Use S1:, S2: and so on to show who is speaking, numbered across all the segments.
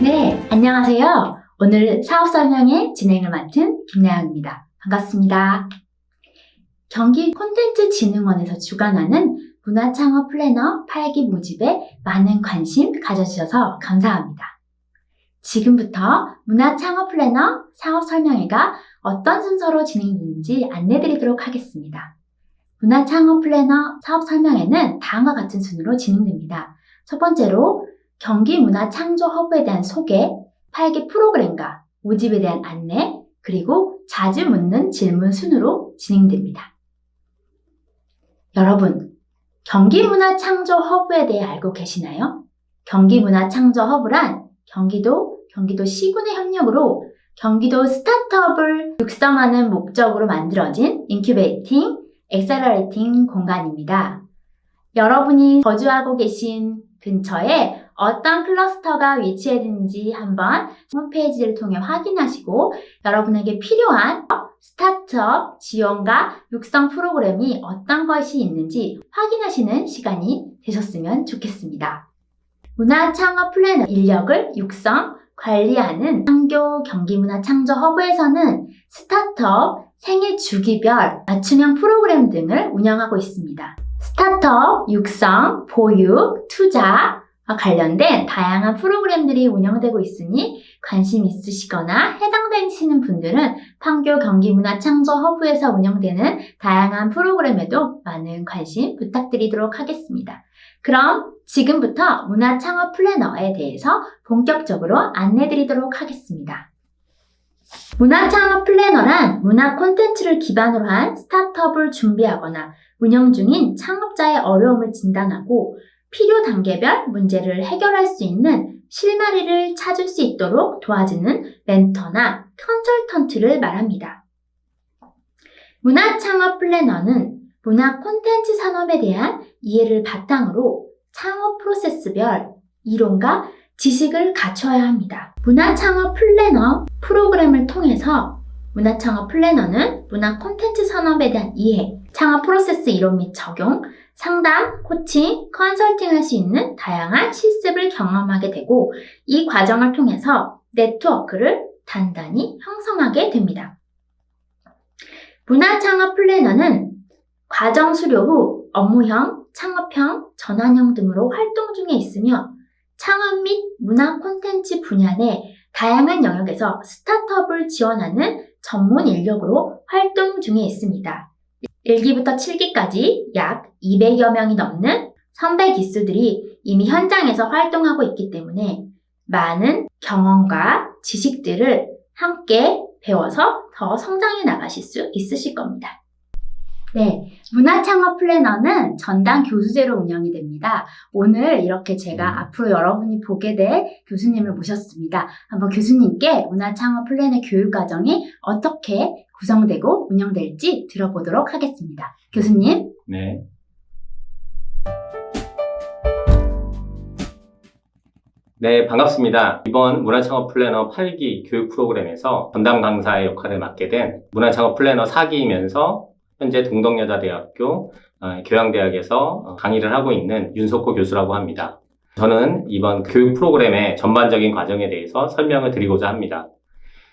S1: 네, 안녕하세요. 오늘 사업 설명회 진행을 맡은 김나영입니다. 반갑습니다. 경기 콘텐츠 진흥원에서 주관하는 문화창업 플래너 8기 모집에 많은 관심 가져주셔서 감사합니다. 지금부터 문화창업 플래너 사업 설명회가 어떤 순서로 진행되는지 안내드리도록 하겠습니다. 문화창업 플래너 사업 설명회는 다음과 같은 순으로 진행됩니다. 첫 번째로 경기 문화 창조 허브에 대한 소개, 8기 프로그램과 모집에 대한 안내, 그리고 자주 묻는 질문 순으로 진행됩니다. 여러분, 경기 문화 창조 허브에 대해 알고 계시나요? 경기 문화 창조 허브란 경기도, 경기도 시군의 협력으로 경기도 스타트업을 육성하는 목적으로 만들어진 인큐베이팅, 엑셀러레이팅 공간입니다. 여러분이 거주하고 계신 근처에 어떤 클러스터가 위치해 있는지 한번 홈페이지를 통해 확인하시고 여러분에게 필요한 스타트업 지원과 육성 프로그램이 어떤 것이 있는지 확인하시는 시간이 되셨으면 좋겠습니다. 문화 창업 플래너 인력을 육성, 관리하는 창교 경기문화 창조 허브에서는 스타트업, 생애 주기별 맞춤형 프로그램 등을 운영하고 있습니다. 스타트업, 육성, 보육, 투자, 와 관련된 다양한 프로그램들이 운영되고 있으니 관심 있으시거나 해당되시는 분들은 판교 경기문화창조 허브에서 운영되는 다양한 프로그램에도 많은 관심 부탁드리도록 하겠습니다. 그럼 지금부터 문화창업 플래너에 대해서 본격적으로 안내드리도록 하겠습니다. 문화창업 플래너란 문화 콘텐츠를 기반으로 한 스타트업을 준비하거나 운영 중인 창업자의 어려움을 진단하고 필요 단계별 문제를 해결할 수 있는 실마리를 찾을 수 있도록 도와주는 멘터나 컨설턴트를 말합니다. 문화 창업 플래너는 문화 콘텐츠 산업에 대한 이해를 바탕으로 창업 프로세스별 이론과 지식을 갖춰야 합니다. 문화 창업 플래너 프로그램을 통해서 문화 창업 플래너는 문화 콘텐츠 산업에 대한 이해, 창업 프로세스 이론 및 적용, 상담, 코칭, 컨설팅 할 수 있는 다양한 실습을 경험하게 되고 이 과정을 통해서 네트워크를 단단히 형성하게 됩니다. 문화 창업 플래너는 과정 수료 후 업무형, 창업형, 전환형 등으로 활동 중에 있으며 창업 및 문화 콘텐츠 분야 내 다양한 영역에서 스타트업을 지원하는 전문 인력으로 활동 중에 있습니다. 1기부터 7기까지 약 200여 명이 넘는 선배 기수들이 이미 현장에서 활동하고 있기 때문에 많은 경험과 지식들을 함께 배워서 더 성장해 나가실 수 있으실 겁니다. 네, 문화창업 플래너는 전담 교수제로 운영이 됩니다. 오늘 이렇게 제가 앞으로 여러분이 보게 될 교수님을 모셨습니다. 한번 교수님께 문화창업 플래너 교육 과정이 어떻게 구성되고 운영될지 들어보도록 하겠습니다. 교수님.
S2: 네. 네, 반갑습니다. 이번 문화창업 플래너 8기 교육 프로그램에서 전담 강사의 역할을 맡게 된 문화창업 플래너 4기이면서 현재 동덕여자대학교 어, 교양대학에서 강의를 하고 있는 윤석호 교수라고 합니다. 저는 이번 교육 프로그램의 전반적인 과정에 대해서 설명을 드리고자 합니다.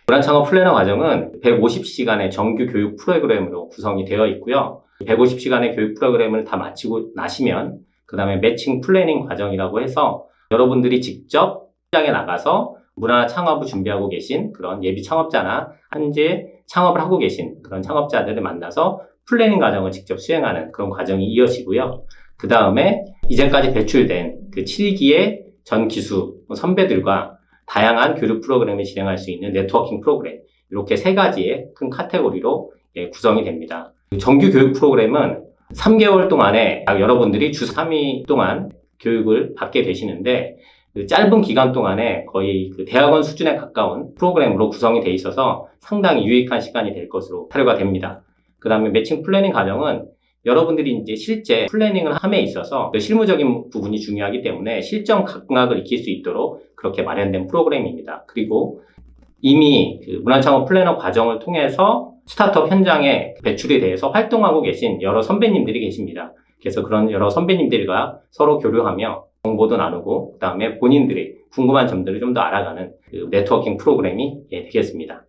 S2: 문화창업 플래너 과정은 150시간의 정규 교육 프로그램으로 구성이 되어 있고요. 150시간의 교육 프로그램을 다 마치고 나시면 그 다음에 매칭 플래닝 과정이라고 해서 여러분들이 직접 시장에 나가서 문화 창업을 준비하고 계신 그런 예비 창업자나 현재 창업을 하고 계신 그런 창업자들을 만나서 플래닝 과정을 직접 수행하는 그런 과정이 이어지고요. 그 다음에 이제까지 배출된 그 7기의 전 기수 선배들과 다양한 교육 프로그램을 진행할 수 있는 네트워킹 프로그램 이렇게 세 가지의 큰 카테고리로 예, 구성이 됩니다. 정규 교육 프로그램은 3개월 동안에 약 여러분들이 주 3일 동안 교육을 받게 되시는데 그 짧은 기간 동안에 거의 그 대학원 수준에 가까운 프로그램으로 구성이 돼 있어서 상당히 유익한 시간이 될 것으로 사료가 됩니다. 그 다음에 매칭 플래닝 과정은 여러분들이 이제 실제 플래닝을 함에 있어서 그 실무적인 부분이 중요하기 때문에 실전 각각을 익힐 수 있도록 그렇게 마련된 프로그램입니다. 그리고 이미 그 문화창업 플래너 과정을 통해서 스타트업 현장에 배출이 돼서 활동하고 계신 여러 선배님들이 계십니다. 그래서 그런 여러 선배님들과 서로 교류하며 정보도 나누고 그다음에 본인들이 궁금한 점들을 좀 더 알아가는 그 네트워킹 프로그램이 예, 되겠습니다.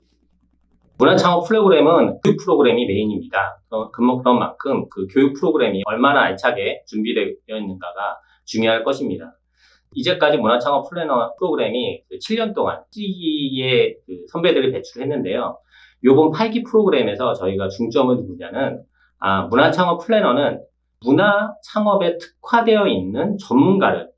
S2: 문화창업 프로그램은 교육 프로그램이 메인입니다. 그런 만큼 그 교육 프로그램이 얼마나 알차게 준비되어 있는가가 중요할 것입니다. 이제까지 문화창업 플래너 프로그램이 7년 동안 7기의 선배들이 배출했는데요. 요번 8기 프로그램에서 저희가 중점을 두냐는 아, 문화창업 플래너는 문화 창업에 특화되어 있는 전문가를 어,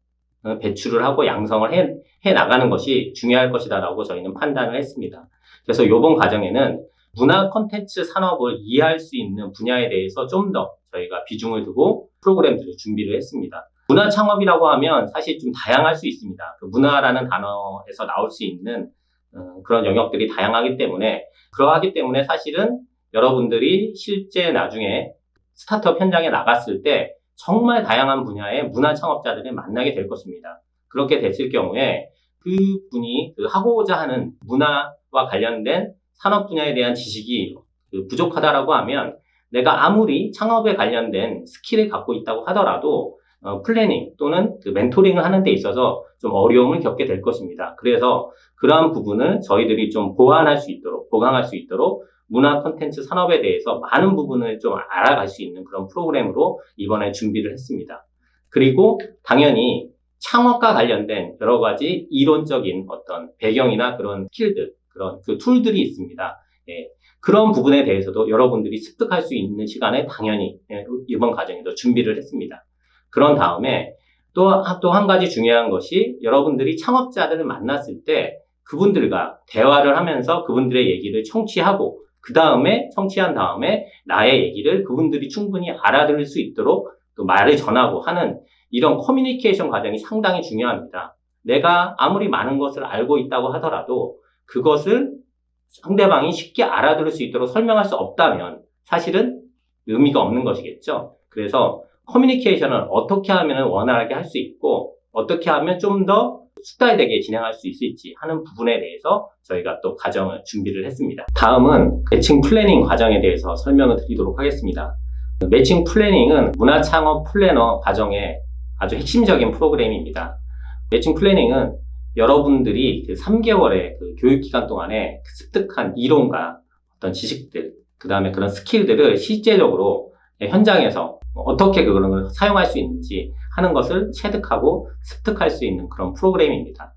S2: 배출을 하고 양성을 해, 해 나가는 것이 중요할 것이다라고 저희는 판단을 했습니다. 그래서 이번 과정에는 문화 콘텐츠 산업을 이해할 수 있는 분야에 대해서 좀 더 저희가 비중을 두고 프로그램들을 준비를 했습니다. 문화 창업이라고 하면 사실 좀 다양할 수 있습니다. 그 문화라는 단어에서 나올 수 있는 어, 그런 영역들이 다양하기 때문에 그러하기 때문에 사실은 여러분들이 실제 나중에 스타트업 현장에 나갔을 때 정말 다양한 분야의 문화 창업자들을 만나게 될 것입니다. 그렇게 됐을 경우에 그 분이 그 하고자 하는 문화와 관련된 산업 분야에 대한 지식이 그 부족하다라고 하면 내가 아무리 창업에 관련된 스킬을 갖고 있다고 하더라도 어, 플래닝 또는 그 멘토링을 하는 데 있어서 좀 어려움을 겪게 될 것입니다. 그래서 그러한 부분을 저희들이 좀 보완할 수 있도록, 보강할 수 있도록 문화 콘텐츠 산업에 대해서 많은 부분을 좀 알아갈 수 있는 그런 프로그램으로 이번에 준비를 했습니다. 그리고 당연히 창업과 관련된 여러 가지 이론적인 어떤 배경이나 그런 스킬들, 그런 그 툴들이 있습니다. 예, 그런 부분에 대해서도 여러분들이 습득할 수 있는 시간에 당연히 예, 이번 과정에도 준비를 했습니다. 그런 다음에 또, 또 한 가지 중요한 것이 여러분들이 창업자들을 만났을 때 그분들과 대화를 하면서 그분들의 얘기를 청취하고 그 다음에 청취한 다음에 나의 얘기를 그분들이 충분히 알아들을 수 있도록 또 말을 전하고 하는 이런 커뮤니케이션 과정이 상당히 중요합니다. 내가 아무리 많은 것을 알고 있다고 하더라도 그것을 상대방이 쉽게 알아들을 수 있도록 설명할 수 없다면 사실은 의미가 없는 것이겠죠. 그래서 커뮤니케이션을 어떻게 하면 원활하게 할 수 있고 어떻게 하면 좀 더 숙달되게 진행할 수 있을지 하는 부분에 대해서 저희가 또 과정을 준비를 했습니다. 다음은 매칭 플래닝 과정에 대해서 설명을 드리도록 하겠습니다. 매칭 플래닝은 문화 창업 플래너 과정의 아주 핵심적인 프로그램입니다. 매칭 플래닝은 여러분들이 그 3개월의 그 교육 기간 동안에 그 습득한 이론과 어떤 지식들, 그 다음에 그런 스킬들을 실제적으로 현장에서 어떻게 그런 걸 사용할 수 있는지 하는 것을 체득하고 습득할 수 있는 그런 프로그램입니다.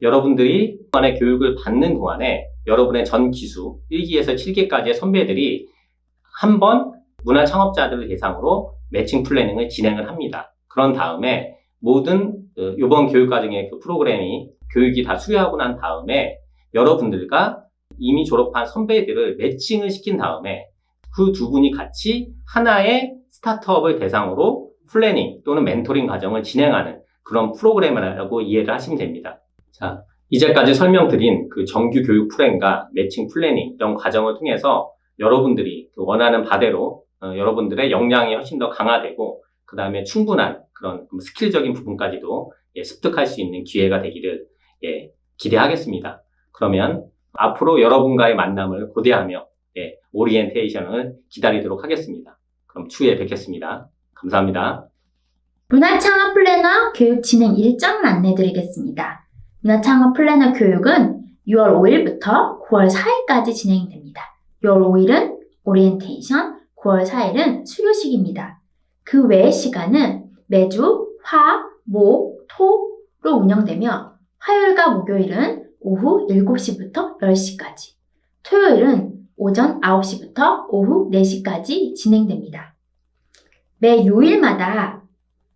S2: 여러분들이 동안의 교육을 받는 동안에 여러분의 전 기수 1기에서 7기까지의 선배들이 한 번 문화 창업자들을 대상으로 매칭 플래닝을 진행을 합니다. 그런 다음에 모든 그 이번 교육 과정의 그 프로그램이 교육이 다 수료하고 난 다음에 여러분들과 이미 졸업한 선배들을 매칭을 시킨 다음에 그 두 분이 같이 하나의 스타트업을 대상으로 플래닝 또는 멘토링 과정을 진행하는 그런 프로그램이라고 이해를 하시면 됩니다. 자, 이제까지 설명드린 그 정규 교육 프로그램과 매칭 플래닝 이런 과정을 통해서 여러분들이 그 원하는 바대로 어, 여러분들의 역량이 훨씬 더 강화되고 그 다음에 충분한 그런 스킬적인 부분까지도 예, 습득할 수 있는 기회가 되기를 예, 기대하겠습니다. 그러면 앞으로 여러분과의 만남을 고대하며 예, 오리엔테이션을 기다리도록 하겠습니다. 그럼 추후에 뵙겠습니다. 감사합니다.
S1: 문화 창업 플래너 교육 진행 일정을 안내드리겠습니다. 문화 창업 플래너 교육은 6월 5일부터 9월 4일까지 진행됩니다. 6월 5일은 오리엔테이션, 9월 4일은 수료식입니다. 그 외의 시간은 매주 화, 목, 토로 운영되며 화요일과 목요일은 오후 7시부터 10시까지, 토요일은 오전 9시부터 오후 4시까지 진행됩니다. 매 요일마다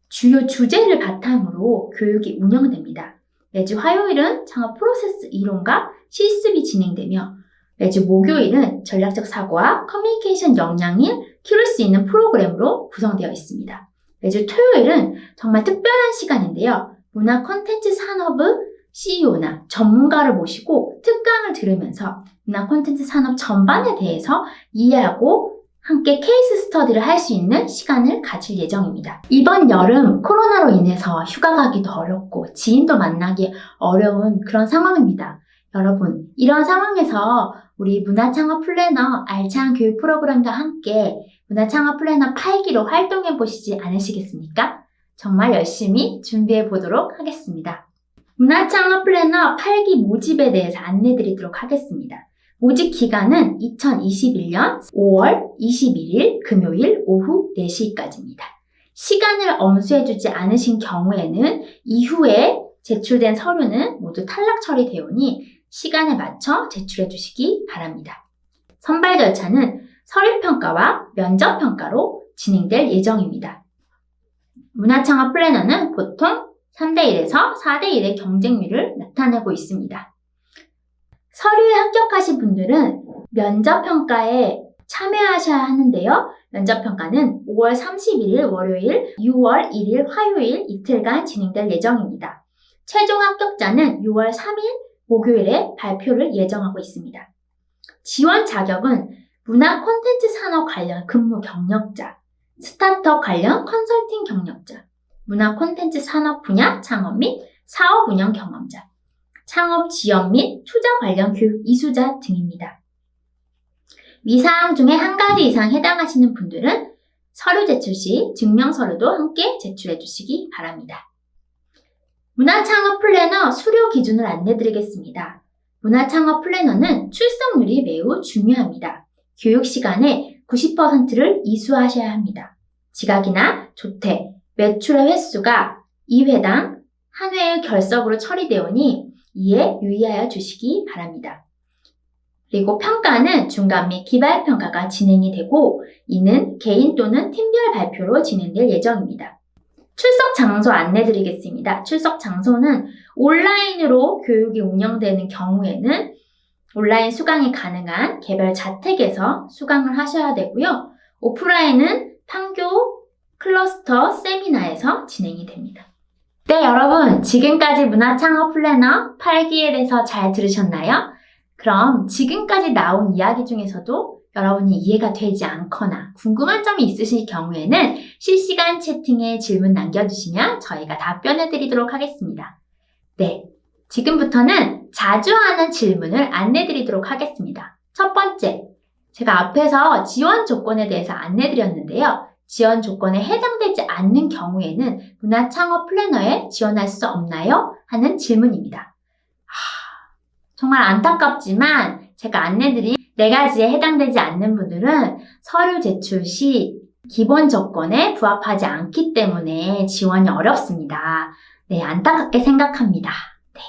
S1: 주요 주제를 바탕으로 교육이 운영됩니다. 매주 화요일은 창업 프로세스 이론과 실습이 진행되며 매주 목요일은 전략적 사고와 커뮤니케이션 역량을 키울 수 있는 프로그램으로 구성되어 있습니다. 매주 토요일은 정말 특별한 시간인데요. 문화 콘텐츠 산업의 CEO나 전문가를 모시고 특강을 들으면서 문화 콘텐츠 산업 전반에 대해서 이해하고 함께 케이스 스터디를 할 수 있는 시간을 가질 예정입니다. 이번 여름 코로나로 인해서 휴가 가기도 어렵고 지인도 만나기 어려운 그런 상황입니다. 여러분, 이런 상황에서 우리 문화창업 플래너 알찬 교육 프로그램과 함께 문화창업 플래너 8기로 활동해 보시지 않으시겠습니까? 정말 열심히 준비해 보도록 하겠습니다. 문화창업 플래너 8기 모집에 대해서 안내 드리도록 하겠습니다. 모집 기간은 2021년 5월 21일 금요일 오후 4시까지입니다. 시간을 엄수해주지 않으신 경우에는 이후에 제출된 서류는 모두 탈락 처리되오니 시간에 맞춰 제출해 주시기 바랍니다. 선발 절차는 서류평가와 면접평가로 진행될 예정입니다. 문화창업 플래너는 보통 3대1에서 4대1의 경쟁률을 나타내고 있습니다. 서류에 합격하신 분들은 면접평가에 참여하셔야 하는데요. 면접평가는 5월 31일 월요일, 6월 1일 화요일 이틀간 진행될 예정입니다. 최종 합격자는 6월 3일 목요일에 발표를 예정하고 있습니다. 지원 자격은 문화 콘텐츠 산업 관련 근무 경력자, 스타트업 관련 컨설팅 경력자, 문화 콘텐츠 산업 분야 창업 및 사업 운영 경험자, 창업 지원 및 투자 관련 교육 이수자 등입니다. 위 사항 중에 한 가지 이상 해당하시는 분들은 서류 제출 시 증명서류도 함께 제출해 주시기 바랍니다. 문화창업 플래너 수료 기준을 안내 드리겠습니다. 문화창업 플래너는 출석률이 매우 중요합니다. 교육 시간의 90%를 이수하셔야 합니다. 지각이나 조퇴, 매출의 횟수가 2회당 한 회의 결석으로 처리되오니 이에 유의하여 주시기 바랍니다. 그리고 평가는 중간 및 기말 평가가 진행이 되고 이는 개인 또는 팀별 발표로 진행될 예정입니다. 출석 장소 안내 드리겠습니다. 출석 장소는 온라인으로 교육이 운영되는 경우에는 온라인 수강이 가능한 개별 자택에서 수강을 하셔야 되고요. 오프라인은 판교 클러스터 세미나에서 진행이 됩니다. 네, 여러분. 지금까지 문화 창업 플래너 8기에 대해서 잘 들으셨나요? 그럼 지금까지 나온 이야기 중에서도 여러분이 이해가 되지 않거나 궁금한 점이 있으실 경우에는 실시간 채팅에 질문 남겨주시면 저희가 답변해 드리도록 하겠습니다. 네. 지금부터는 자주 하는 질문을 안내 드리도록 하겠습니다. 첫 번째. 제가 앞에서 지원 조건에 대해서 안내 드렸는데요. 지원 조건에 해당되지 않는 경우에는 문화 창업 플래너에 지원할 수 없나요? 하는 질문입니다. 하, 정말 안타깝지만 제가 안내드린 네 가지에 해당되지 않는 분들은 서류 제출 시 기본 조건에 부합하지 않기 때문에 지원이 어렵습니다. 네, 안타깝게 생각합니다. 네.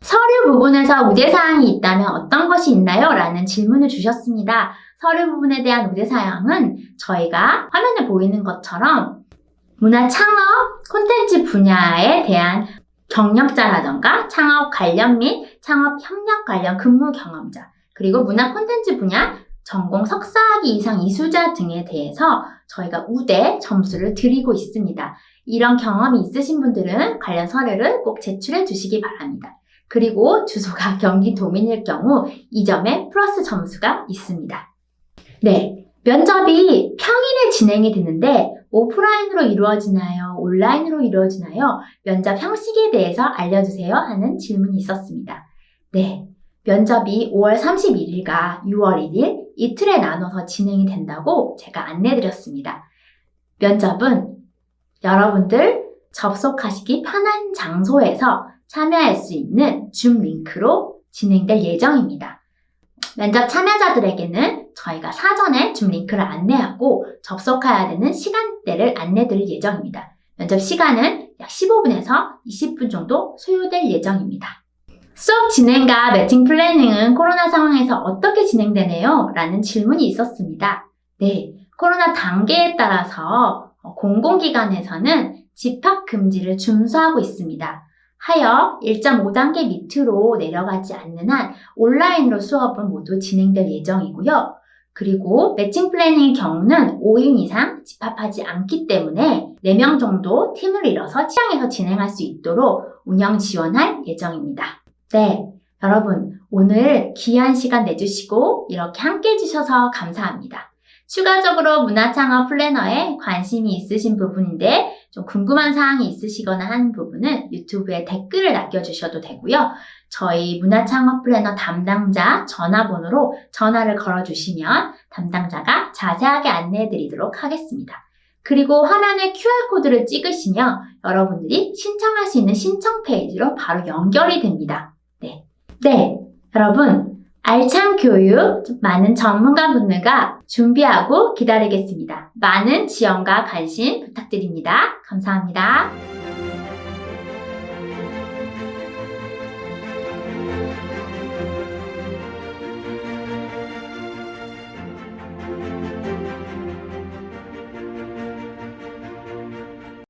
S1: 서류 부분에서 우대사항이 있다면 어떤 것이 있나요? 라는 질문을 주셨습니다. 서류 부분에 대한 우대 사항은 저희가 화면에 보이는 것처럼 문화 창업 콘텐츠 분야에 대한 경력자라던가 창업 관련 및 창업 협력 관련 근무 경험자, 그리고 문화 콘텐츠 분야 전공 석사학위 이상 이수자 등에 대해서 저희가 우대 점수를 드리고 있습니다. 이런 경험이 있으신 분들은 관련 서류를 꼭 제출해 주시기 바랍니다. 그리고 주소가 경기도민일 경우 이 점에 플러스 점수가 있습니다. 네. 면접이 평일에 진행이 되는데 오프라인으로 이루어지나요? 온라인으로 이루어지나요? 면접 형식에 대해서 알려주세요 하는 질문이 있었습니다. 네. 면접이 5월 31일과 6월 1일 이틀에 나눠서 진행이 된다고 제가 안내드렸습니다. 면접은 여러분들 접속하시기 편한 장소에서 참여할 수 있는 줌 링크로 진행될 예정입니다. 면접 참여자들에게는 저희가 사전에 줌 링크를 안내하고 접속해야 되는 시간대를 안내드릴 예정입니다. 면접 시간은 약 15분에서 20분 정도 소요될 예정입니다. 수업 진행과 매칭 플래닝은 코로나 상황에서 어떻게 진행되네요? 라는 질문이 있었습니다. 네, 코로나 단계에 따라서 공공기관에서는 집합 금지를 준수하고 있습니다. 하여 1.5단계 밑으로 내려가지 않는 한 온라인으로 수업은 모두 진행될 예정이고요. 그리고 매칭 플래닝의 경우는 5인 이상 집합하지 않기 때문에 4명 정도 팀을 이뤄서 취향에서 진행할 수 있도록 운영 지원할 예정입니다. 네, 여러분 오늘 귀한 시간 내주시고 이렇게 함께 해주셔서 감사합니다. 추가적으로 문화창업 플래너에 관심이 있으신 부분인데 좀 궁금한 사항이 있으시거나 하는 부분은 유튜브에 댓글을 남겨주셔도 되고요. 저희 문화창업 플래너 담당자 전화번호로 전화를 걸어주시면 담당자가 자세하게 안내해 드리도록 하겠습니다. 그리고 화면에 QR코드를 찍으시면 여러분들이 신청할 수 있는 신청 페이지로 바로 연결이 됩니다. 네. 네. 여러분, 알찬 교육, 많은 전문가분들과 준비하고 기다리겠습니다. 많은 지원과 관심 부탁드립니다. 감사합니다.